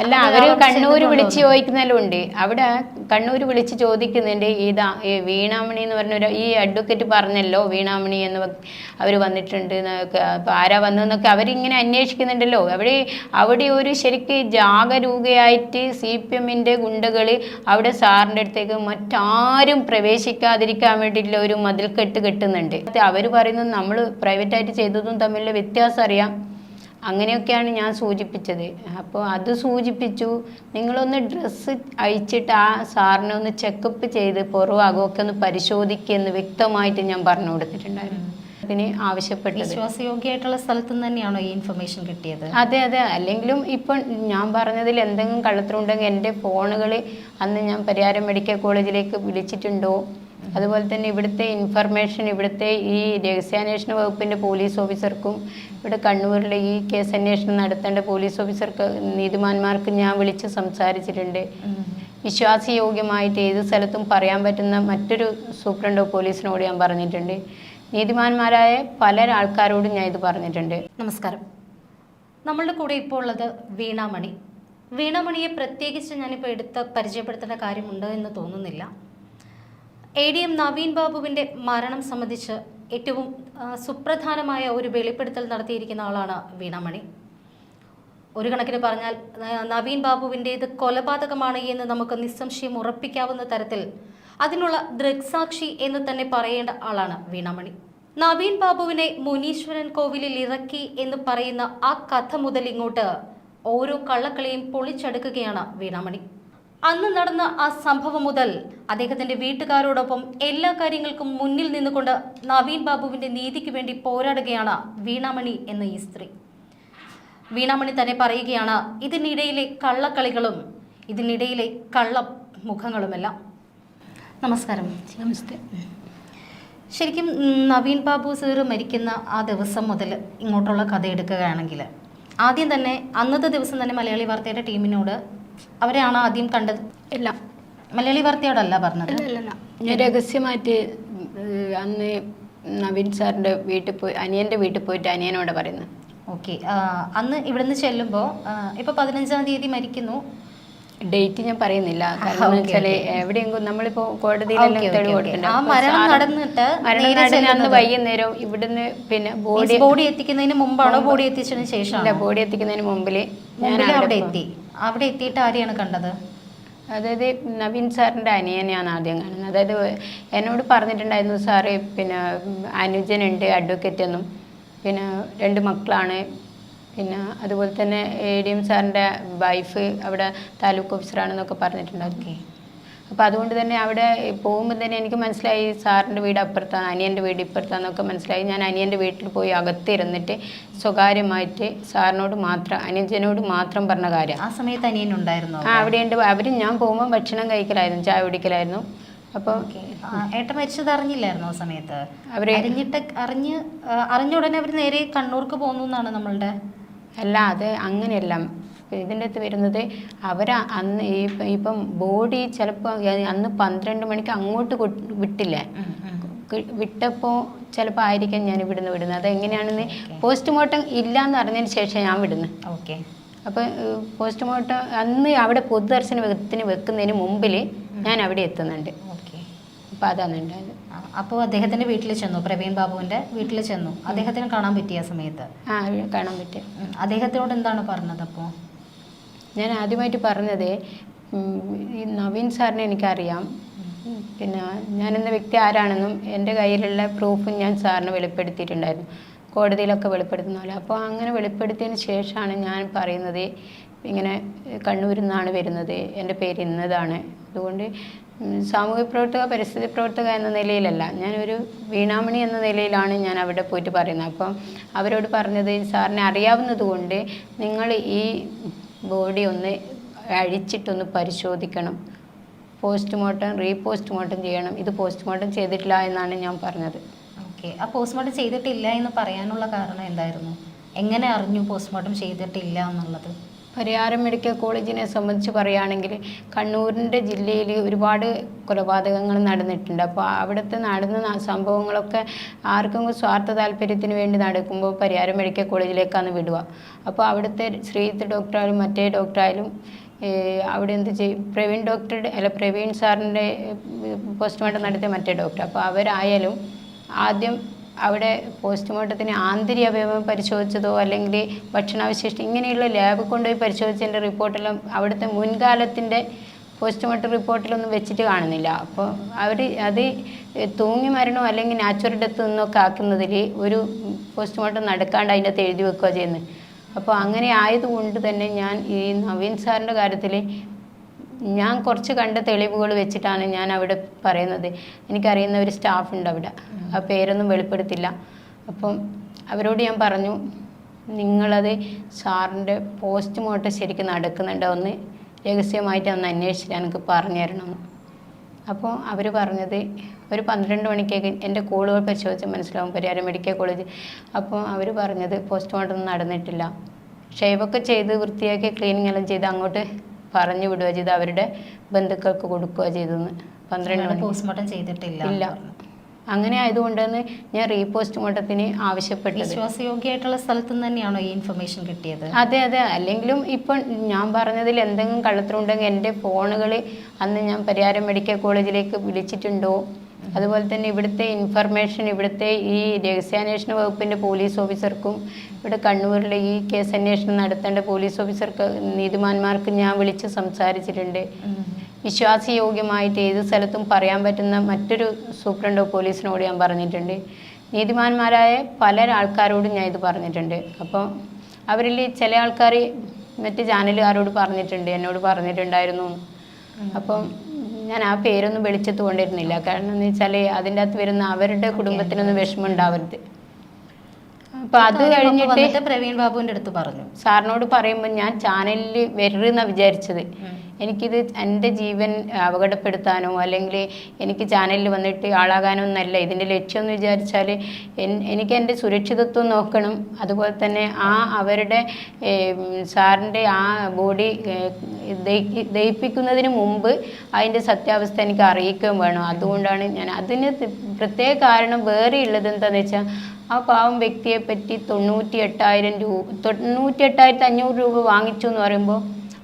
അല്ല അവർ കണ്ണൂർ വിളിച്ച് ചോദിക്കുന്നതെല്ലാം ഉണ്ട് അവിടെ കണ്ണൂർ വിളിച്ച് ചോദിക്കുന്നുണ്ട് ഇതാ ഈ വീണാമണി എന്ന് പറഞ്ഞൊരു ഈ അഡ്വക്കേറ്റ് പറഞ്ഞല്ലോ വീണാമണി എന്ന് അവർ വന്നിട്ടുണ്ട് എന്നൊക്കെ. അപ്പൊ ആരാ വന്നതെന്നൊക്കെ അവരിങ്ങനെ അന്വേഷിക്കുന്നുണ്ടല്ലോ. അവിടെ അവിടെ ഒരു ശരിക്ക് ജാഗരൂകയായിട്ട് സി പി എമ്മിന്റെ ഗുണ്ടകൾ അവിടെ സാറിന്റെ അടുത്തേക്ക് മറ്റാരും പ്രവേശിക്കാതിരിക്കാൻ വേണ്ടിയിട്ടുള്ള ഒരു മതിൽക്കെട്ട് കെട്ടുന്നുണ്ട്. അവർ പറയുന്നത് നമ്മൾ പ്രൈവറ്റായിട്ട് ചെയ്തതും തമ്മിലുള്ള വ്യത്യാസം അറിയാം. അങ്ങനെയൊക്കെയാണ് ഞാൻ സൂചിപ്പിച്ചത്. അപ്പോൾ അത് സൂചിപ്പിച്ചു നിങ്ങളൊന്ന് ഡ്രസ്സ് അഴിച്ചിട്ട് ആ സാറിനെ ഒന്ന് ചെക്കപ്പ് ചെയ്ത് പുറവാകമൊക്കെ ഒന്ന് പരിശോധിക്കുമെന്ന് വ്യക്തമായിട്ട് ഞാൻ പറഞ്ഞു കൊടുത്തിട്ടുണ്ടായിരുന്നു. അതിന് ആവശ്യപ്പെട്ടത്. വിശ്വാസയോഗ്യമായിട്ടുള്ള സ്ഥലത്തു നിന്ന് തന്നെയാണോ ഈ ഇൻഫർമേഷൻ കിട്ടിയത്? അതെ അതെ. അല്ലെങ്കിലും ഇപ്പം ഞാൻ പറഞ്ഞതിൽ എന്തെങ്കിലും കള്ളത്തിലുണ്ടെങ്കിൽ എന്റെ ഫോണുകൾ അന്ന് ഞാൻ പരിയാരം മെഡിക്കൽ കോളേജിലേക്ക് വിളിച്ചിട്ടുണ്ടോ? അതുപോലെ തന്നെ ഇവിടുത്തെ ഇൻഫർമേഷൻ ഇവിടുത്തെ ഈ രഹസ്യാന്വേഷണ വകുപ്പിന്റെ പോലീസ് ഓഫീസർക്കും ഇവിടെ കണ്ണൂരിലെ ഈ കേസ് അന്വേഷണം നടത്തേണ്ട പോലീസ് ഓഫീസർക്ക് നീതിമാന്മാർക്ക് ഞാൻ വിളിച്ച് സംസാരിച്ചിട്ടുണ്ട്. വിശ്വാസയോഗ്യമായിട്ട് ഏത് സ്ഥലത്തും പറയാൻ പറ്റുന്ന മറ്റൊരു സൂപ്രണ്ടോ പോലീസിനോട് ഞാൻ പറഞ്ഞിട്ടുണ്ട്. നീതിമാന്മാരായ പല ആൾക്കാരോടും ഞാൻ ഇത് പറഞ്ഞിട്ടുണ്ട്. നമസ്കാരം. നമ്മളുടെ കൂടെ ഇപ്പോൾ ഉള്ളത് വീണാമണി. വീണാമണിയെ പ്രത്യേകിച്ച് ഞാനിപ്പോൾ എടുത്ത് പരിചയപ്പെടുത്തേണ്ട കാര്യമുണ്ട് എന്ന് തോന്നുന്നില്ല. എ ഡി എം നവീൻ ബാബുവിന്റെ മരണം സംബന്ധിച്ച് ഏറ്റവും സുപ്രധാനമായ ഒരു വെളിപ്പെടുത്തൽ നടത്തിയിരിക്കുന്ന ആളാണ് വീണാമണി ഒരു കണക്കിന് പറഞ്ഞാൽ നവീൻ ബാബുവിന്റേത് കൊലപാതകമാണ് എന്ന് നമുക്ക് നിസ്സംശയം ഉറപ്പിക്കാവുന്ന തരത്തിൽ അതിനുള്ള ദൃക്സാക്ഷി എന്ന് തന്നെ പറയേണ്ട ആളാണ് വീണാമണി നവീൻ ബാബുവിനെ മുനീശ്വരൻ കോവിലിൽ ഇറക്കി എന്ന് പറയുന്ന ആ കഥ മുതൽ ഇങ്ങോട്ട് ഓരോ കള്ളക്കളിയും പൊളിച്ചെടുക്കുകയാണ് വീണാമണി അന്ന് നടന്ന ആ സംഭവം മുതൽ അദ്ദേഹത്തിന്റെ വീട്ടുകാരോടൊപ്പം എല്ലാ കാര്യങ്ങൾക്കും മുന്നിൽ നിന്നുകൊണ്ട് നവീൻ ബാബുവിന്റെ നീതിക്ക് വേണ്ടി പോരാടുകയാണ് വീണാമണി എന്ന ഈ സ്ത്രീ. വീണാമണി തന്നെ പറയുകയാണ് ഇതിനിടയിലെ കള്ളക്കളികളും ഇതിനിടയിലെ കള്ള മുഖങ്ങളുമെല്ലാം നമസ്കാരം. നമസ്തേ. ശരിക്കും നവീൻ ബാബു സീർ മരിക്കുന്ന ആ ദിവസം മുതൽ ഇങ്ങോട്ടുള്ള കഥ എടുക്കുകയാണെങ്കിൽ ആദ്യം തന്നെ അന്നത്തെ ദിവസം തന്നെ മലയാളി വാർത്തയുടെ ടീമിനോട് അവരെയാണ് ആദ്യം കണ്ടത്? ഇല്ല. മലയാളി വാർത്തയോടല്ല പറഞ്ഞത്? ഞാൻ രഹസ്യമായിട്ട് അന്ന് നവീൻ സാറിന്റെ വീട്ടിൽ പോയി അനിയന്റെ വീട്ടിൽ പോയിട്ട് അനിയനോട് പറയുന്നത് ഓക്കെ. അന്ന് ഇവിടുന്ന് ചെല്ലുമ്പോൾ ഇപ്പൊ പതിനഞ്ചാം തീയതി മരിക്കുന്നു. ഡേറ്റ് ഞാൻ പറയുന്നില്ല. കാരണം വെച്ചാൽ എവിടെയെങ്കിലും നമ്മളിപ്പോ കോടതിയിലെല്ലാം തെളിവ് അന്ന്? വൈകുന്നേരം ഇവിടുന്ന് പിന്നെ ബോഡി ബോഡി എത്തിക്കുന്നതിന് മുമ്പാണോ? ബോഡി എത്തിച്ചതിന് ശേഷം ബോഡി എത്തിക്കുന്നതിന് മുമ്പിൽ ഞാൻ അവിടെ എത്തി. അവിടെ എത്തിയിട്ട് ആരെയാണ് കണ്ടത്? അതായത് നവീൻ സാറിന്റെ അനിയനെയാണ് ആദ്യം കാണുന്നത്. അതായത് എന്നോട് പറഞ്ഞിട്ടുണ്ടായിരുന്നു സാറ് പിന്നെ അനുജനുണ്ട് അഡ്വക്കേറ്റ് എന്നും. പിന്നെ രണ്ട് മക്കളാണ്. പിന്നെ അതുപോലെ തന്നെ എ ഡി എം സാറിന്റെ വൈഫ് അവിടെ താലൂക്ക് ഓഫീസറാണെന്നൊക്കെ പറഞ്ഞിട്ടുണ്ടായിരുന്നു. അപ്പോൾ അതുകൊണ്ട് തന്നെ അവിടെ പോകുമ്പോൾ തന്നെ എനിക്ക് മനസ്സിലായി സാറിന്റെ വീട് അപ്പുറത്താണ് അനിയന്റെ വീട് ഇപ്പുറത്താണെന്നൊക്കെ മനസ്സിലായി. ഞാൻ അനിയന്റെ വീട്ടിൽ പോയി അകത്തിരുന്നിട്ട് സ്വകാര്യമായിട്ട് സാറിനോട് മാത്രം അനുജനോട് മാത്രം പറഞ്ഞ കാര്യം. ആ സമയത്ത് അനിയൻ ഉണ്ടായിരുന്നോ ആ അവിടെയുണ്ട്. അവർ ഞാൻ പോകുമ്പോൾ ഭക്ഷണം കഴിക്കലായിരുന്നു ചായ കുടിക്കലായിരുന്നു. അപ്പോൾ ഏട്ട മരിച്ചത് അറിഞ്ഞില്ലായിരുന്നു ആ സമയത്ത്? അവർ അറിഞ്ഞിട്ട് അറിഞ്ഞ് അറിഞ്ഞ ഉടനെ അവർ നേരെ കണ്ണൂർക്ക് പോകുന്നു എന്നാണ് നമ്മളുടെ അല്ല അത് അങ്ങനെയല്ല. ഇതിന്റെ അകത്ത് വരുന്നത് അവർ അന്ന് ഈ ഇപ്പം ബോഡി ചിലപ്പോൾ അന്ന് പന്ത്രണ്ട് മണിക്ക് അങ്ങോട്ട് വിട്ടില്ല. വിട്ടപ്പോൾ ചിലപ്പോൾ ആയിരിക്കാം ഞാൻ ഇവിടുന്ന് വിടുന്നത്. അതെങ്ങനെയാണെന്ന് പോസ്റ്റ്മോർട്ടം ഇല്ല എന്ന് അറിഞ്ഞതിന് ശേഷം ഞാൻ വിടുന്നു. ഓക്കെ. അപ്പോൾ പോസ്റ്റ്മോർട്ടം അന്ന് അവിടെ പൊതുദർശന വെത്തിന് വെക്കുന്നതിന് മുമ്പിൽ ഞാൻ അവിടെ എത്തുന്നുണ്ട്. ഓക്കെ. അപ്പോൾ അതാണ് ഉണ്ടായത്. അപ്പോൾ അദ്ദേഹത്തിന്റെ വീട്ടിൽ ചെന്നു പ്രവീൺ ബാബുവിന്റെ വീട്ടിൽ ചെന്നു. അദ്ദേഹത്തിന് കാണാൻ പറ്റിയ സമയത്ത്? ആ കാണാൻ പറ്റിയ. അദ്ദേഹത്തിനോട് എന്താണ് പറഞ്ഞത് അപ്പോൾ ഞാൻ ആദ്യമായിട്ട് പറഞ്ഞത് ഈ നവീൻ സാറിനെ എനിക്കറിയാം. പിന്നെ ഞാനെന്ന വ്യക്തി ആരാണെന്നും എന്റെ കയ്യിലുള്ള പ്രൂഫും ഞാൻ സാറിന് വെളിപ്പെടുത്തിയിട്ടുണ്ടായിരുന്നു. കോടതിയിലൊക്കെ വെളിപ്പെടുത്തുന്ന പോലെ. അപ്പോൾ അങ്ങനെ വെളിപ്പെടുത്തിയതിന് ശേഷമാണ് ഞാൻ പറയുന്നത് ഇങ്ങനെ കണ്ണൂരിൽ നിന്നാണ് വരുന്നത്. എന്റെ പേര് ഇന്നതാണ്. അതുകൊണ്ട് സാമൂഹ്യ പ്രവർത്തക പരിസ്ഥിതി പ്രവർത്തക എന്ന നിലയിലല്ല. ഞാനൊരു വീണാമണി എന്ന നിലയിലാണ് ഞാൻ അവിടെ പോയിട്ട് പറയുന്നത്. അപ്പം അവരോട് പറഞ്ഞത് സാറിനെ അറിയാവുന്നത് കൊണ്ട് നിങ്ങൾ ഈ ബോഡി ഒന്ന് അഴിച്ചിട്ടൊന്ന് പരിശോധിക്കണം. പോസ്റ്റ്മോർട്ടം റീപോസ്റ്റ്മോർട്ടം ചെയ്യണം. ഇത് പോസ്റ്റ്മോർട്ടം ചെയ്തിട്ടില്ല എന്നാണ് ഞാൻ പറഞ്ഞത്. ഓക്കെ ആ പോസ്റ്റ്മോർട്ടം ചെയ്തിട്ടില്ല എന്ന് പറയാനുള്ള കാരണം എന്തായിരുന്നു? എങ്ങനെ അറിഞ്ഞു പോസ്റ്റ്മോർട്ടം ചെയ്തിട്ടില്ല എന്നുള്ളത്? പരിയാരം മെഡിക്കൽ കോളേജിനെ സംബന്ധിച്ച് പറയുകയാണെങ്കിൽ കണ്ണൂരിന്റെ ജില്ലയിൽ ഒരുപാട് കൊലപാതകങ്ങൾ നടന്നിട്ടുണ്ട്. അപ്പോൾ അവിടുത്തെ നടന്ന സംഭവങ്ങളൊക്കെ ആർക്കും സ്വാർത്ഥ താല്പര്യത്തിന് വേണ്ടി നടക്കുമ്പോൾ പരിയാരം മെഡിക്കൽ കോളേജിലേക്കാണ് വിടുക. അപ്പോൾ അവിടുത്തെ ശ്രീത്ത് ഡോക്ടറായാലും മറ്റേ ഡോക്ടറായാലും അവിടെ എന്ത് ചെയ്യും? പ്രവീൺ ഡോക്ടറുടെ അല്ല പ്രവീൺ സാറിന്റെ പോസ്റ്റ്മോർട്ടം നടത്തിയ മറ്റേ ഡോക്ടർ. അപ്പോൾ അവരായാലും ആദ്യം അവിടെ പോസ്റ്റ്മോർട്ടത്തിന് ആന്തരിക അവയവം പരിശോധിച്ചതോ അല്ലെങ്കിൽ ഭക്ഷണാവശിഷ്ടം ഇങ്ങനെയുള്ള ലാബ് കൊണ്ടുപോയി പരിശോധിച്ചതിന്റെ റിപ്പോർട്ടെല്ലാം അവിടുത്തെ മുൻകാലത്തിന്റെ പോസ്റ്റ്മോർട്ടം റിപ്പോർട്ടിലൊന്നും വെച്ചിട്ട് കാണുന്നില്ല. അപ്പോൾ അവർ അത് തൂങ്ങി മരണോ അല്ലെങ്കിൽ നാച്ചുറൽ ഡെത്ത് എന്നൊക്കെ ആക്കുന്നതിൽ ഒരു പോസ്റ്റ്മോർട്ടം നടക്കാണ്ട് അതിന്റെ അകത്ത് എഴുതി വെക്കുക ചെയ്യുന്നത്. അപ്പോൾ അങ്ങനെ ആയതുകൊണ്ട് തന്നെ ഞാൻ ഈ നവീൻ സാറിന്റെ കാര്യത്തിൽ ഞാൻ കുറച്ച് കണ്ട തെളിവുകൾ വെച്ചിട്ടാണ് ഞാൻ അവിടെ പറയുന്നത്. എനിക്കറിയുന്ന ഒരു സ്റ്റാഫ് ഉണ്ട് അവിടെ. ആ പേരൊന്നും വെളിപ്പെടുത്തില്ല. അപ്പം അവരോട് ഞാൻ പറഞ്ഞു നിങ്ങളത് സാറിന്റെ പോസ്റ്റ്മോർട്ടം ശരിക്കും നടക്കുന്നുണ്ടോ? ഒന്ന് രഹസ്യമായിട്ട് ഒന്ന് അന്വേഷിച്ചിട്ട് എനിക്ക് പറഞ്ഞു തരണം. അപ്പോൾ അവർ പറഞ്ഞത് ഒരു പന്ത്രണ്ട് മണിക്കേക്ക് എന്റെ കോളുകൾ പരിശോധിച്ച് മനസ്സിലാവും പരിയാരം മെഡിക്കൽ കോളേജ്. അപ്പോൾ അവർ പറഞ്ഞത് പോസ്റ്റ്മോർട്ടം നടന്നിട്ടില്ല. ഷേവൊക്കെ ചെയ്ത് വൃത്തിയാക്കി ക്ലീനിങ് എല്ലാം ചെയ്ത് അങ്ങോട്ട് പറഞ്ഞു വിടുക ചെയ്ത് അവരുടെ ബന്ധുക്കൾക്ക് കൊടുക്കുക ചെയ്തെന്ന് പന്ത്രണ്ട് പോസ്റ്റ്മോർട്ടം ചെയ്തിട്ടില്ല ഇല്ല. അങ്ങനെ ആയതുകൊണ്ടാണ് ഞാൻ റീപോസ്റ്റ്മോർട്ടത്തിന് ആവശ്യപ്പെട്ടത്. വിശ്വാസയോഗ്യമായിട്ടുള്ള സ്ഥലത്തു തന്നെയാണോ ഈ ഇൻഫർമേഷൻ കിട്ടിയത്? അതെ അതെ. അല്ലെങ്കിലും ഇപ്പം ഞാൻ പറഞ്ഞതിൽ എന്തെങ്കിലും കള്ളത്തിലുണ്ടെങ്കിൽ എന്റെ ഫോണുകൾ അന്ന് ഞാൻ പരിയാരം മെഡിക്കൽ കോളേജിലേക്ക് വിളിച്ചിട്ടുണ്ടോ? അതുപോലെ തന്നെ ഇവിടുത്തെ ഇൻഫർമേഷൻ ഇവിടുത്തെ ഈ രഹസ്യാന്വേഷണ വകുപ്പിന്റെ പോലീസ് ഓഫീസർക്കും ഇവിടെ കണ്ണൂരിലെ ഈ കേസ് അന്വേഷണം നടത്തേണ്ട പോലീസ് ഓഫീസർക്ക് നീതിമാന്മാർക്ക് ഞാൻ വിളിച്ച് സംസാരിച്ചിട്ടുണ്ട്. വിശ്വാസയോഗ്യമായിട്ട് ഏത് സ്ഥലത്തും പറയാൻ പറ്റുന്ന മറ്റൊരു സൂപ്രണ്ടോ പോലീസിനോട് ഞാൻ പറഞ്ഞിട്ടുണ്ട്. നീതിമാന്മാരായ പല ആൾക്കാരോടും ഞാൻ ഇത് പറഞ്ഞിട്ടുണ്ട്. അപ്പോൾ അവരിൽ ചില ആൾക്കാർ മറ്റ് ചാനലുകാരോട് പറഞ്ഞിട്ടുണ്ട് എന്നോട് പറഞ്ഞിട്ടുണ്ടായിരുന്നു. അപ്പം ഞാൻ ആ പേരൊന്നും വെളിച്ചത്ത് കൊണ്ടിരുന്നില്ല. കാരണം എന്ന് വെച്ചാൽ അതിന്റെ അകത്ത് വരുന്ന അവരുടെ കുടുംബത്തിനൊന്നും വിഷമം ഉണ്ടാവരുത്. അപ്പം അത് കഴിഞ്ഞിട്ട് പ്രവീൺ ബാബുവിന്റെ അടുത്ത് പറഞ്ഞു. സാറിനോട് പറയുമ്പോൾ ഞാൻ ചാനലിൽ വരുന്ന വിചാരിച്ചത്. എനിക്കിത് എന്റെ ജീവൻ അപകടപ്പെടുത്താനോ അല്ലെങ്കിൽ എനിക്ക് ചാനലിൽ വന്നിട്ട് ആളാകാനോ ഒന്നല്ല ഇതിന്റെ ലക്ഷ്യം എന്ന് വിചാരിച്ചാൽ എനിക്ക് എന്റെ സുരക്ഷിതത്വം നോക്കണം. അതുപോലെ തന്നെ ആ അവരുടെ സാറിന്റെ ആ ബോഡി ദഹിപ്പിക്കുന്നതിന് മുമ്പ് അതിന്റെ സത്യാവസ്ഥ എനിക്ക് അറിയിക്കുകയും വേണം. അതുകൊണ്ടാണ് ഞാൻ അതിന് പ്രത്യേക കാരണം വേറെ ഉള്ളത് എന്താണെന്ന് വെച്ചാൽ ആ പാവം വ്യക്തിയെ പറ്റി തൊണ്ണൂറ്റി എട്ടായിരം രൂപ തൊണ്ണൂറ്റി എട്ടായിരത്തി അഞ്ഞൂറ് രൂപ വാങ്ങിച്ചു എന്ന് പറയുമ്പോൾ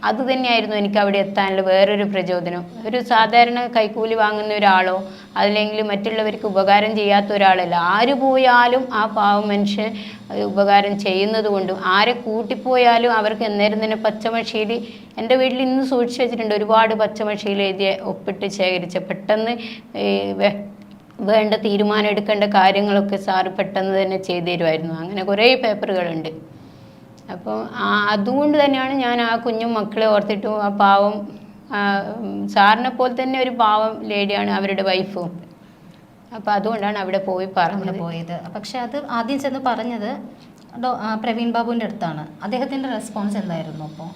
അത് തന്നെയായിരുന്നു എനിക്ക് അവിടെ എത്താനുള്ള വേറൊരു പ്രചോദനം. ഒരു സാധാരണ കൈക്കൂലി വാങ്ങുന്ന ഒരാളോ അല്ലെങ്കിൽ മറ്റുള്ളവർക്ക് ഉപകാരം ചെയ്യാത്ത ഒരാളല്ല. ആര് പോയാലും ആ പാവം മനുഷ്യൻ ഉപകാരം ചെയ്യുന്നത് കൊണ്ടും ആരെ കൂട്ടിപ്പോയാലും അവർക്ക് എന്നേരം തന്നെ പച്ചമഷീൽ എന്റെ വീട്ടിൽ ഇന്ന് സൂക്ഷിച്ചു വെച്ചിട്ടുണ്ട്. ഒരുപാട് പച്ചമഷീൽ എഴുതിയ ഒപ്പിട്ട് ശേഖരിച്ച പെട്ടെന്ന് വേണ്ട തീരുമാനം എടുക്കേണ്ട കാര്യങ്ങളൊക്കെ സാറ് പെട്ടെന്ന് തന്നെ ചെയ്തു തരുമായിരുന്നു. അങ്ങനെ കുറേ പേപ്പറുകളുണ്ട്. അപ്പോൾ അതുകൊണ്ട് തന്നെയാണ് ഞാൻ ആ കുഞ്ഞും മക്കളെ ഓർത്തിട്ടും ആ പാവം സാറിനെ പോലെ തന്നെ ഒരു പാവം ലേഡിയാണ് അവരുടെ വൈഫും. അപ്പോൾ അതുകൊണ്ടാണ് അവിടെ പോയി പറഞ്ഞു പറഞ്ഞത് പോയത്. പക്ഷെ അത് ആദ്യം ചെന്ന് പറഞ്ഞത് പ്രവീൺ ബാബുവിന്റെ അടുത്താണ്. അദ്ദേഹത്തിന്റെ റെസ്പോൺസ് എന്തായിരുന്നു അപ്പോൾ?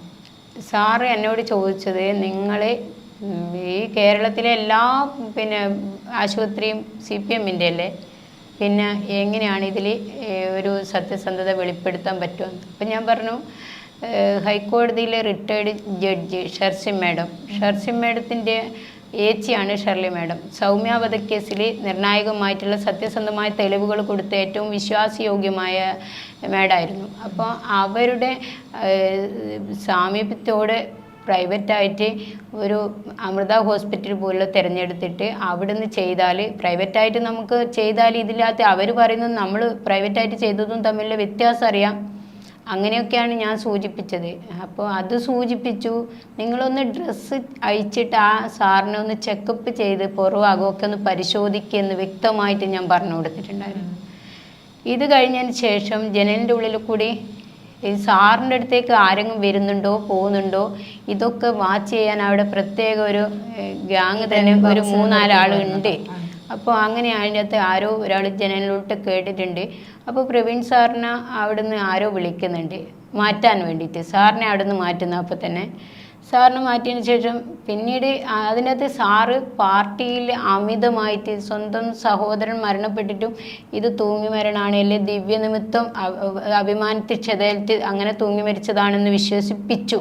സാറ് എന്നോട് ചോദിച്ചത് നിങ്ങൾ ഈ കേരളത്തിലെ എല്ലാ പിന്നെ ആശുപത്രിയും സി പി എമ്മിന്റെ അല്ലേ? പിന്നെ എങ്ങനെയാണ് ഇതിൽ ഒരു സത്യസന്ധത വെളിപ്പെടുത്താൻ പറ്റുമെന്ന് അപ്പം ഞാൻ പറഞ്ഞു ഹൈക്കോടതിയിലെ retired judge Sharsi madam. Sharsi മാഡത്തിന്റെ ഏച്ചിയാണ് ഷർലി മാഡം. സൗമ്യ വധക്കേസിൽ നിർണായകമായിട്ടുള്ള സത്യസന്ധമായ തെളിവുകൾ കൊടുത്ത ഏറ്റവും വിശ്വാസയോഗ്യമായ മാഡായിരുന്നു. അപ്പോൾ അവരുടെ സാമീപ്യത്തോടെ പ്രൈവറ്റായിട്ട് ഒരു അമൃത ഹോസ്പിറ്റൽ പോലുള്ള തിരഞ്ഞെടുത്തിട്ട് അവിടുന്ന് ചെയ്താൽ പ്രൈവറ്റായിട്ട് നമുക്ക് ചെയ്താൽ ഇതില്ലാത്ത അവർ പറയുന്നത് നമ്മൾ പ്രൈവറ്റായിട്ട് ചെയ്തതും തമ്മിലുള്ള വ്യത്യാസം അറിയാം. അങ്ങനെയൊക്കെയാണ് ഞാൻ സൂചിപ്പിച്ചത്. അപ്പോൾ അത് സൂചിപ്പിച്ചു. നിങ്ങളൊന്ന് ഡ്രസ്സ് അയച്ചിട്ട് ആ സാറിനെ ഒന്ന് ചെക്കപ്പ് ചെയ്ത് പുറവാകുമൊക്കെ ഒന്ന് പരിശോധിക്കുമെന്ന് വ്യക്തമായിട്ട് ഞാൻ പറഞ്ഞു കൊടുത്തിട്ടുണ്ടായിരുന്നു. ഇത് കഴിഞ്ഞതിന് ശേഷം ജനലിന്റെ ഉള്ളിൽ കൂടി ഈ സാറിന്റെ അടുത്തേക്ക് ആരെങ്കിലും വരുന്നുണ്ടോ പോകുന്നുണ്ടോ? ഇതൊക്കെ വാച്ച് ചെയ്യാൻ അവിടെ പ്രത്യേക ഒരു ഗ്യാങ് തന്നെ ഒരു മൂന്നാലാളുണ്ട് അപ്പോൾ അങ്ങനെ അതിന്റെ അകത്ത് ആരോ ഒരാൾ ജനലിലോട്ട് കേട്ടിട്ടുണ്ട്. അപ്പോൾ പ്രവീൺ സാറിനെ അവിടുന്ന് ആരോ വിളിക്കുന്നുണ്ട്. മാറ്റാൻ വേണ്ടിയിട്ട്. സാറിനെ അവിടുന്ന് മാറ്റുന്ന അപ്പോൾ തന്നെ സാറിന് മാറ്റിയതിന് ശേഷം പിന്നീട് അതിനകത്ത് സാറ് പാർട്ടിയിൽ അമിതമായിട്ട് സ്വന്തം സഹോദരൻ മരണപ്പെട്ടിട്ടും ഇത് തൂങ്ങി മരണമാണ് അല്ലെ ദിവ്യനിമിത്തം അഭിമാനത്തിൽ ക്ഷതേൽറ്റ് അങ്ങനെ തൂങ്ങി മരിച്ചതാണെന്ന് വിശ്വസിപ്പിച്ചു.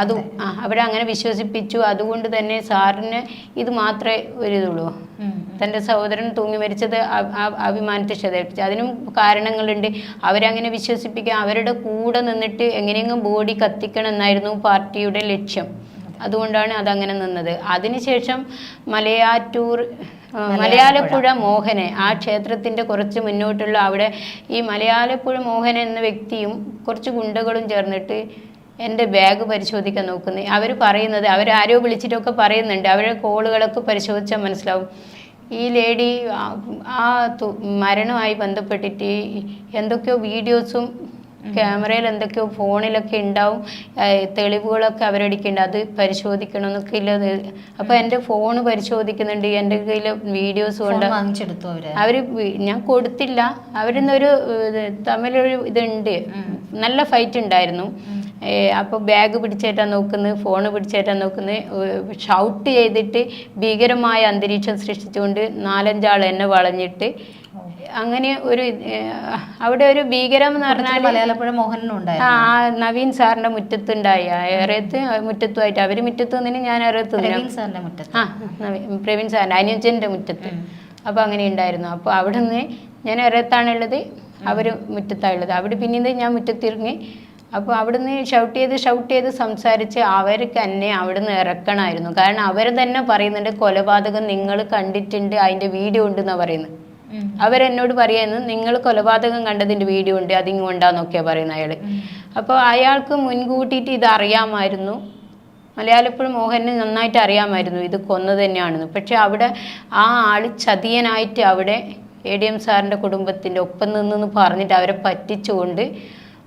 അത് ആ, അവിടെ അങ്ങനെ വിശ്വസിപ്പിച്ചു. അതുകൊണ്ട് തന്നെ സാറിന് ഇത് മാത്രമേ ഒരിതുള്ളൂ തന്റെ തന്റെ സഹോദരൻ തൂങ്ങി മരിച്ചത് അഭിമാനത്തെ ക്ഷതേൽപ്പിച്ചു അതിനും കാരണങ്ങളുണ്ട്. അവരങ്ങനെ വിശ്വസിപ്പിക്കുക അവരുടെ കൂടെ നിന്നിട്ട് എങ്ങനെയെങ്കിലും ബോഡി കത്തിക്കണം എന്നായിരുന്നു പാർട്ടിയുടെ ലക്ഷ്യം. അതുകൊണ്ടാണ് അതങ്ങനെ നിന്നത്. അതിനുശേഷം മലയാറ്റൂർ മലയാളപ്പുഴ. മലയാലപ്പുഴ മോഹനെ ആ ക്ഷേത്രത്തിന്റെ കുറച്ച് മുന്നോട്ടുള്ള അവിടെ ഈ മലയാലപ്പുഴ മോഹൻ എന്ന വ്യക്തിയും കുറച്ച് ഗുണ്ടകളും ചേർന്നിട്ട് എന്റെ ബാഗ് പരിശോധിക്കാൻ നോക്കുന്നത് അവർ പറയുന്നത് അവരാരോ വിളിച്ചിട്ടൊക്കെ പറയുന്നുണ്ട്. അവരുടെ കോളുകളൊക്കെ പരിശോധിച്ചാൽ മനസ്സിലാവും. ഈ ലേഡി ആ- മരണമായി മരണവുമായി ബന്ധപ്പെട്ടിട്ട് എന്തൊക്കെയോ വീഡിയോസും ക്യാമറയിൽ എന്തൊക്കെയോ ഫോണിലൊക്കെ ഉണ്ടാവും. തെളിവുകളൊക്കെ അവരടിക്കുന്നുണ്ട് അത് പരിശോധിക്കണം എന്നൊക്കെ ഇല്ലത് അപ്പോൾ എന്റെ ഫോണ് പരിശോധിക്കുന്നുണ്ട്. എന്റെ കയ്യിൽ വീഡിയോസ് ഫോൺ കൊണ്ട് അവർ? ഞാൻ കൊടുത്തില്ല. അവരിന്നൊരു തമ്മിലൊരു ഇതുണ്ട്. നല്ല ഫൈറ്റ് ഉണ്ടായിരുന്നു. അപ്പോൾ ബാഗ് പിടിച്ചേറ്റാൻ നോക്കുന്നത് ഫോൺ പിടിച്ചേറ്റാൻ നോക്കുന്നത് ഷൗട്ട് ചെയ്തിട്ട് ഭീകരമായ അന്തരീക്ഷം സൃഷ്ടിച്ചുകൊണ്ട് നാലഞ്ചാൾ എന്നെ വളഞ്ഞിട്ട് അങ്ങനെ ഒരു അവിടെ ഒരു ഭീകരം എന്ന് പറഞ്ഞാൽ മലയാളപ്പുഴ മോഹനുണ്ടായി ആ നവീൻ സാറിന്റെ മുറ്റത്തുണ്ടായി. ഏറെത്ത് മുറ്റത്തുമായിട്ട്. അവർ മുറ്റത്ത് നിന്ന് ഞാൻ ഏറെത്ത് പ്രവീൺ സാറിന്റെ ആ പ്രവീൺ സാറിന്റെ അനുജന്റെ മുറ്റത്ത്. അപ്പോൾ അങ്ങനെ ഉണ്ടായിരുന്നു. അപ്പോൾ അവിടെ നിന്ന് ഞാൻ ഏറെത്താണുള്ളത് അവർ മുറ്റത്താണുള്ളത്. അവിടെ പിന്നീട് ഞാൻ മുറ്റത്തിറങ്ങി അപ്പോൾ അവിടുന്ന് ഷൗട്ട് ചെയ്ത് ഷൗട്ട് ചെയ്ത് സംസാരിച്ച് അവർക്ക് തന്നെ അവിടുന്ന് ഇറക്കണമായിരുന്നു കാരണം അവർ തന്നെ പറയുന്നുണ്ട് കൊലപാതകം നിങ്ങൾ കണ്ടിട്ടുണ്ട് അതിന്റെ വീഡിയോ ഉണ്ടെന്നാണ് പറയുന്നത്. അവരെന്നോട് പറയുന്നു നിങ്ങൾ കൊലപാതകം കണ്ടതിന്റെ വീഡിയോ ഉണ്ട് അതിങ്ങോണ്ടാന്നൊക്കെയാണ് പറയുന്നത് അയാൾ അപ്പോൾ അയാൾക്ക് മുൻകൂട്ടിയിട്ട് ഇത് അറിയാമായിരുന്നു. മലയാളപ്പുഴ മോഹന് നന്നായിട്ട് അറിയാമായിരുന്നു ഇത് കൊന്നു തന്നെയാണെന്ന്. പക്ഷെ അവിടെ ആ ആൾ ചതിയനായിട്ട് അവിടെ എ ഡി എം സാറിന്റെ കുടുംബത്തിന്റെ ഒപ്പം നിന്നെന്ന് പറഞ്ഞിട്ട് അവരെ പറ്റിച്ചുകൊണ്ട്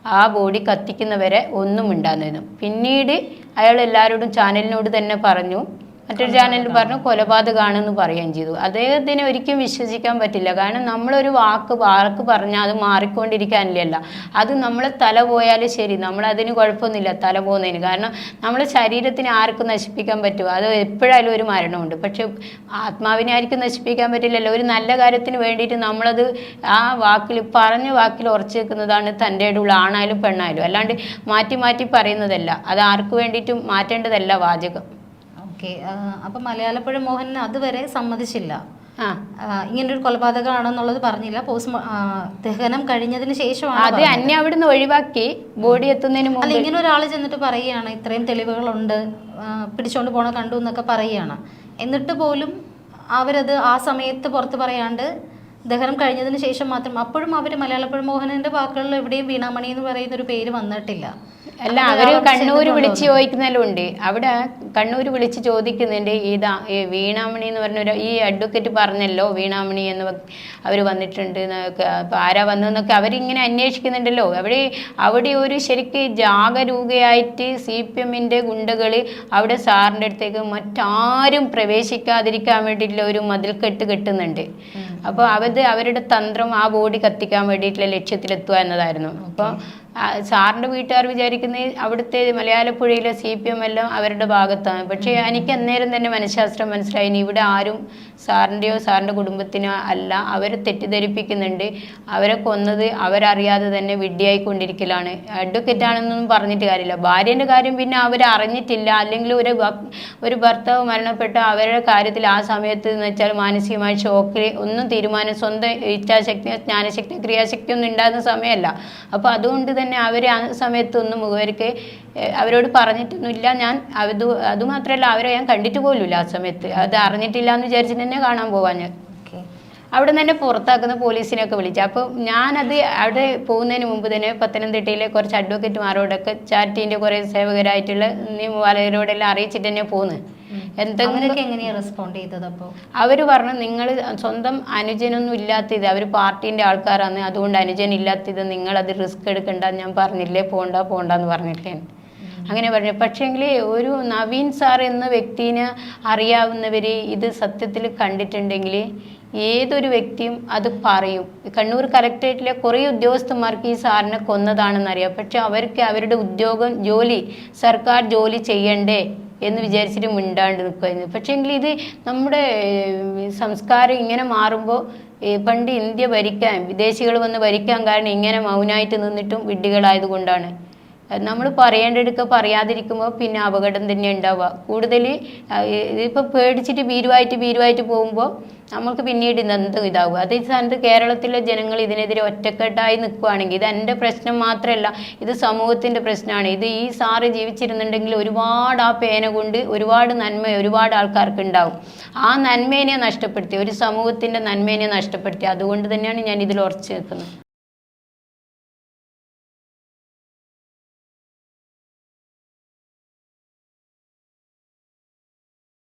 ആ ബോഡി കത്തിക്കുന്നവരെ ഒന്നും ഉണ്ടാകുന്നു പിന്നീട് അയാൾ എല്ലാവരോടും ചാനലിനോട് തന്നെ പറഞ്ഞു മറ്റൊരു ചാനലിൽ പറഞ്ഞു കൊലപാതകമാണെന്ന് പറയുകയും ചെയ്തു. അദ്ദേഹത്തിന് ഒരിക്കലും വിശ്വസിക്കാൻ പറ്റില്ല. കാരണം നമ്മളൊരു വാക്ക് വാക്ക് പറഞ്ഞാൽ അത് മാറിക്കൊണ്ടിരിക്കാനില്ലല്ല. അത് നമ്മൾ തല പോയാലും ശരി നമ്മളതിന് കുഴപ്പമൊന്നുമില്ല തല പോകുന്നതിന്. കാരണം നമ്മളെ ശരീരത്തിന് ആർക്കും നശിപ്പിക്കാൻ പറ്റുമോ? അത് എപ്പോഴായാലും ഒരു മരണമുണ്ട്. പക്ഷെ ആത്മാവിനെ ആർക്കും നശിപ്പിക്കാൻ പറ്റില്ലല്ലോ. ഒരു നല്ല കാര്യത്തിന് വേണ്ടിയിട്ട് നമ്മളത് ആ വാക്കിൽ പറഞ്ഞ വാക്കിൽ ഉറച്ചു വെക്കുന്നതാണ് തന്റെ ഇടയുള്ള ആണായാലും പെണ്ണായാലും. അല്ലാണ്ട് മാറ്റി മാറ്റി പറയുന്നതല്ല. അത് ആർക്ക് വേണ്ടിയിട്ടും മാറ്റേണ്ടതല്ല വാചകം. ഓക്കെ. അപ്പൊ മലയാളപ്പുഴ മോഹൻ അതുവരെ സമ്മതിച്ചില്ല. ഇങ്ങനൊരു കൊലപാതകമാണെന്നുള്ളത് പറഞ്ഞില്ല. പോസ്റ്റ് ദഹനം കഴിഞ്ഞതിന് ശേഷമാണ് അത് അവിടുന്ന് ഒഴിവാക്കി ബോഡി എത്തുന്നതിന് അല്ല മുമ്പ്. ഇങ്ങനെ ഒരാൾ ചെന്നിട്ട് പറയുകയാണ് ഇത്രയും തെളിവുകളുണ്ട് പിടിച്ചോണ്ട് പോണ കണ്ടു എന്നൊക്കെ പറയുകയാണ്. എന്നിട്ട് പോലും അവരത് ആ സമയത്ത് പുറത്ത് പറയാണ്ട് ദഹനം കഴിഞ്ഞതിന് ശേഷം മാത്രം അപ്പോഴും അവർ മലയാളപ്പുഴ മോഹനന്റെ വാക്കുകളിൽ എവിടെയും വീണാമണി എന്ന് പറയുന്ന ഒരു പേര് വന്നിട്ടില്ല. അല്ല അവർ കണ്ണൂർ വിളിച്ച് ചോദിക്കുന്നതിലുണ്ട്. ഉണ്ട് അവിടെ കണ്ണൂർ വിളിച്ച് ചോദിക്കുന്നുണ്ട് ഇതാ ഈ വീണാമണി എന്ന് പറഞ്ഞ ഒരു ഈ അഡ്വക്കേറ്റ് പറഞ്ഞല്ലോ വീണാമണി എന്ന് അവർ വന്നിട്ടുണ്ട് എന്നൊക്കെ. അപ്പൊ ആരാ വന്നതെന്നൊക്കെ അവരിങ്ങനെ അന്വേഷിക്കുന്നുണ്ടല്ലോ. അവിടെ അവിടെ ഒരു ശരിക്ക് ജാഗരൂകയായിട്ട് സി പി എമ്മിന്റെ ഗുണ്ടകൾ അവിടെ സാറിന്റെ അടുത്തേക്ക് മറ്റാരും പ്രവേശിക്കാതിരിക്കാൻ വേണ്ടിയിട്ടുള്ള ഒരു മതിൽക്കെട്ട് കെട്ടുന്നുണ്ട്. അപ്പോൾ അവത് അവരുടെ തന്ത്രം ആ ബോഡി കത്തിക്കാൻ വേണ്ടിയിട്ടുള്ള ലക്ഷ്യത്തിലെത്തുക എന്നതായിരുന്നു. അപ്പോൾ സാറിന്റെ വീട്ടുകാർ വിചാരിക്കുന്നത് അവിടുത്തെ മലയാളപ്പുഴയിലെ സി പി എം എല്ലാം അവരുടെ ഭാഗത്താണ്. പക്ഷേ എനിക്ക് അന്നേരം തന്നെ മനഃശാസ്ത്രം മനസ്സിലായി. ഇവിടെ ആരും സാറിന്റെയോ സാറിന്റെ കുടുംബത്തിനോ അല്ല അവരെ തെറ്റിദ്ധരിപ്പിക്കുന്നുണ്ട്. അവരെ കൊന്നത് അവരറിയാതെ തന്നെ വിഡ്ഢിയായിക്കൊണ്ടിരിക്കലാണ്. അഡ്വക്കേറ്റ് ആണെന്നൊന്നും പറഞ്ഞിട്ട് കാര്യമില്ല. ഭാര്യന്റെ കാര്യം പിന്നെ അവർ അറിഞ്ഞിട്ടില്ല. അല്ലെങ്കിൽ ഒരു ഒരു ഭർത്താവ് മരണപ്പെട്ട അവരുടെ കാര്യത്തിൽ ആ സമയത്ത് എന്ന് വെച്ചാൽ മാനസികമായ ഷോക്കിൽ ഒന്നും തീരുമാനം സ്വന്തം ഇച്ഛാശക്തി ജ്ഞാനശക്തി ക്രിയാശക്തി ഒന്നും ഉണ്ടാകുന്ന സമയമല്ല. അപ്പോൾ അതുകൊണ്ട് തന്നെ അവർ ആ സമയത്തൊന്നും മുഖവർക്ക് അവരോട് പറഞ്ഞിട്ടൊന്നുമില്ല. ഞാൻ അത് അതുമാത്രമല്ല അവരെ ഞാൻ കണ്ടിട്ട് പോലുമില്ല ആ സമയത്ത്. അത് അറിഞ്ഞിട്ടില്ല എന്ന് വിചാരിച്ചിട്ട് തന്നെ കാണാൻ പോവാൻ. ഞാൻ അവിടെ നിന്ന് തന്നെ പുറത്താക്കുന്ന പോലീസിനെയൊക്കെ വിളിച്ചു. അപ്പോൾ ഞാനത് അവിടെ പോകുന്നതിന് മുമ്പ് തന്നെ പത്തനംതിട്ടയിലെ കുറച്ച് അഡ്വക്കേറ്റുമാരോടൊക്കെ ചാരിറ്റീന്റെ കുറേ സേവകരായിട്ടുള്ള നിയമപാലകരോടെല്ലാം അറിയിച്ചിട്ട് തന്നെ പോകുന്നത് എന്തെങ്കിലും റെസ്പോണ്ട് ചെയ്തത് അപ്പോൾ അവർ പറഞ്ഞു നിങ്ങൾ സ്വന്തം അനുജനൊന്നും ഇല്ലാത്ത ഇത് അവർ പാർട്ടീന്റെ ആൾക്കാരാണ് അതുകൊണ്ട് അനുജൻ ഇല്ലാത്ത ഇത് നിങ്ങൾ അത് റിസ്ക് എടുക്കണ്ട ഞാൻ പറഞ്ഞില്ലേ പോണ്ട പോണ്ടെന്ന് പറഞ്ഞില്ലേ. അങ്ങനെ പറഞ്ഞു. പക്ഷേങ്കിൽ ഒരു നവീൻ സാർ എന്ന വ്യക്തിനെ അറിയാവുന്നവർ ഇത് സത്യത്തിൽ കണ്ടിട്ടുണ്ടെങ്കിൽ ഏതൊരു വ്യക്തിയും അത് പറയും. കണ്ണൂർ കലക്ടറേറ്റിലെ കുറേ ഉദ്യോഗസ്ഥന്മാർക്ക് ഈ സാറിനെ കൊന്നതാണെന്നറിയാം. പക്ഷെ അവർക്ക് അവരുടെ ഉദ്യോഗം ജോലി സർക്കാർ ജോലി ചെയ്യണ്ടേ? എന്ന് വിചാരിച്ചിട്ട് മിണ്ടാണ്ട് നിൽക്കുമായിരുന്നു പക്ഷേങ്കിൽ ഇത് നമ്മുടെ സംസ്കാരം ഇങ്ങനെ മാറുമ്പോൾ പണ്ട് ഇന്ത്യ ഭരിക്കാൻ വിദേശികൾ വന്ന് ഭരിക്കാൻ കാരണം ഇങ്ങനെ മൗനമായിട്ട് നിന്നിട്ടും വിഡ്ഢികളായത് കൊണ്ടാണ്. നമ്മൾ പറയേണ്ടടുക്കെ പറയാതിരിക്കുമ്പോൾ പിന്നെ അപകടം തന്നെ ഉണ്ടാവുക. കൂടുതൽ ഇതിപ്പോൾ പേടിച്ചിട്ട് ഭീരുവായിട്ട് ഭീരുവായിട്ട് പോകുമ്പോൾ നമുക്ക് പിന്നീട് ഇതെന്തും ഇതാവുക? അതേ സ്ഥാനത്ത് കേരളത്തിലെ ജനങ്ങൾ ഇതിനെതിരെ ഒറ്റക്കെട്ടായി നിൽക്കുകയാണെങ്കിൽ ഇത് എന്റെ പ്രശ്നം മാത്രമല്ല ഇത് സമൂഹത്തിന്റെ പ്രശ്നമാണ്. ഇത് ഈ സാറ് ജീവിച്ചിരുന്നുണ്ടെങ്കിൽ ഒരുപാട് ആ പേന കൊണ്ട് ഒരുപാട് നന്മ ഒരുപാട് ആൾക്കാർക്ക് ഉണ്ടാവും ആ നന്മേനെ നഷ്ടപ്പെടുത്തി ഒരു സമൂഹത്തിന്റെ നന്മേനെ നഷ്ടപ്പെടുത്തി. അതുകൊണ്ട് തന്നെയാണ് ഞാൻ ഇതിൽ ഉറച്ചു നിൽക്കുന്നത്.